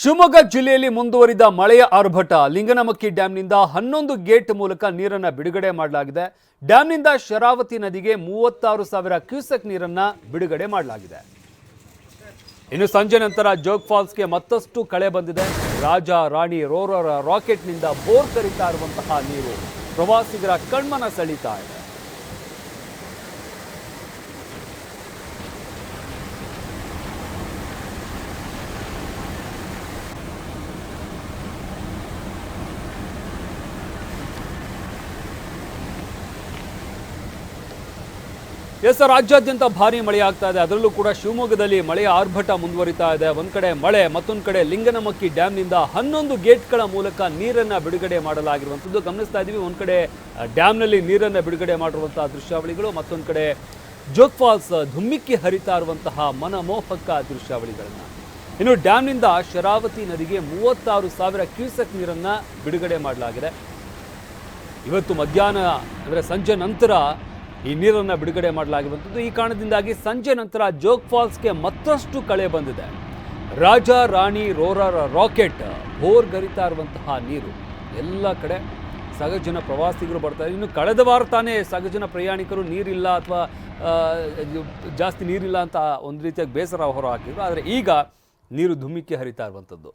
ಶಿವಮೊಗ್ಗ ಜಿಲ್ಲೆಯಲ್ಲಿ ಮುಂದುವರಿದ ಮಳೆಯ ಆರ್ಭಟ. ಲಿಂಗನಮಕ್ಕಿ ಡ್ಯಾಂನಿಂದ ಹನ್ನೊಂದು ಗೇಟ್ ಮೂಲಕ ನೀರನ್ನು ಬಿಡುಗಡೆ ಮಾಡಲಾಗಿದೆ. ಡ್ಯಾಂನಿಂದ ಶರಾವತಿ ನದಿಗೆ ಮೂವತ್ತಾರು ಸಾವಿರ ಕ್ಯೂಸೆಕ್ ನೀರನ್ನ ಬಿಡುಗಡೆ ಮಾಡಲಾಗಿದೆ. ಇನ್ನು ಸಂಜೆ ನಂತರ ಜೋಗ್ ಫಾಲ್ಸ್ಗೆ ಮತ್ತಷ್ಟು ಕಳೆ ಬಂದಿದೆ. ರಾಜ ರಾಣಿ ರೋರರ ರಾಕೆಟ್ನಿಂದ ಬೋರ್ ಕರಿತಾ ಇರುವಂತಹ ನೀರು ಪ್ರವಾಸಿಗರ ಕಣ್ಮನ ಸೆಳೀತಾ ಇದೆ. ಎಸ್ ರಾಜ್ಯಾದ್ಯಂತ ಭಾರಿ ಮಳೆ ಆಗ್ತಾ ಇದೆ. ಅದರಲ್ಲೂ ಕೂಡ ಶಿವಮೊಗ್ಗದಲ್ಲಿ ಮಳೆಯ ಆರ್ಭಟ ಮುಂದುವರಿತಾ ಇದೆ. ಒಂದ್ ಕಡೆ ಮಳೆ, ಮತ್ತೊಂದು ಕಡೆ ಲಿಂಗನಮಕ್ಕಿ ಡ್ಯಾಮ್ನಿಂದ ಹನ್ನೊಂದು ಗೇಟ್ಗಳ ಮೂಲಕ ನೀರನ್ನ ಬಿಡುಗಡೆ ಮಾಡಲಾಗಿರುವಂಥದ್ದು. ಗಮನಿಸ್ತಾ ಇದ್ದೀವಿ, ಒಂದ್ ಕಡೆ ಡ್ಯಾಮ್ನಲ್ಲಿ ನೀರನ್ನ ಬಿಡುಗಡೆ ಮಾಡಿರುವಂತಹ ದೃಶ್ಯಾವಳಿಗಳು, ಮತ್ತೊಂದು ಕಡೆ ಜೋಗ್ ಫಾಲ್ಸ್, ಧುಮ್ಮಿಕ್ಕಿ ಹರಿತಾ ಇರುವಂತಹ ಮನಮೋಹಕ ದೃಶ್ಯಾವಳಿಗಳನ್ನ. ಇನ್ನು ಡ್ಯಾಮ್ನಿಂದ ಶರಾವತಿ ನದಿಗೆ ಮೂವತ್ತಾರು ಸಾವಿರ ಕ್ಯೂಸೆಕ್ ನೀರನ್ನ ಬಿಡುಗಡೆ ಮಾಡಲಾಗಿದೆ. ಇವತ್ತು ಮಧ್ಯಾಹ್ನ, ಅಂದರೆ ಸಂಜೆ ನಂತರ ಈ ನೀರನ್ನು ಬಿಡುಗಡೆ ಮಾಡಲಾಗಿರುವಂಥದ್ದು. ಈ ಕಾರಣದಿಂದಾಗಿ ಸಂಜೆ ನಂತರ ಜೋಗ್ ಫಾಲ್ಸ್ಗೆ ಮತ್ತಷ್ಟು ಕಳೆ ಬಂದಿದೆ. ರಾಜ, ರಾಣಿ, ರೋರರ ರಾಕೆಟ್ ಬೋರ್ ಗರಿತಾ ಇರುವಂತಹ ನೀರು. ಎಲ್ಲ ಕಡೆ ಸಗಜನ ಪ್ರವಾಸಿಗರು ಬರ್ತಾರೆ ಇನ್ನು ಕಳೆದ ವಾರ ತಾನೇ ಸಗಜನ ಪ್ರಯಾಣಿಕರು ನೀರಿಲ್ಲ ಅಥವಾ ಜಾಸ್ತಿ ನೀರಿಲ್ಲ ಅಂತ ಒಂದು ರೀತಿಯಾಗಿ ಬೇಸರ ಹೊರ ಹಾಕಿದ್ರು ಆದರೆ ಈಗ ನೀರು ಧುಮ್ಮಿಕ್ಕಿ ಹರಿತಾ ಇರುವಂಥದ್ದು.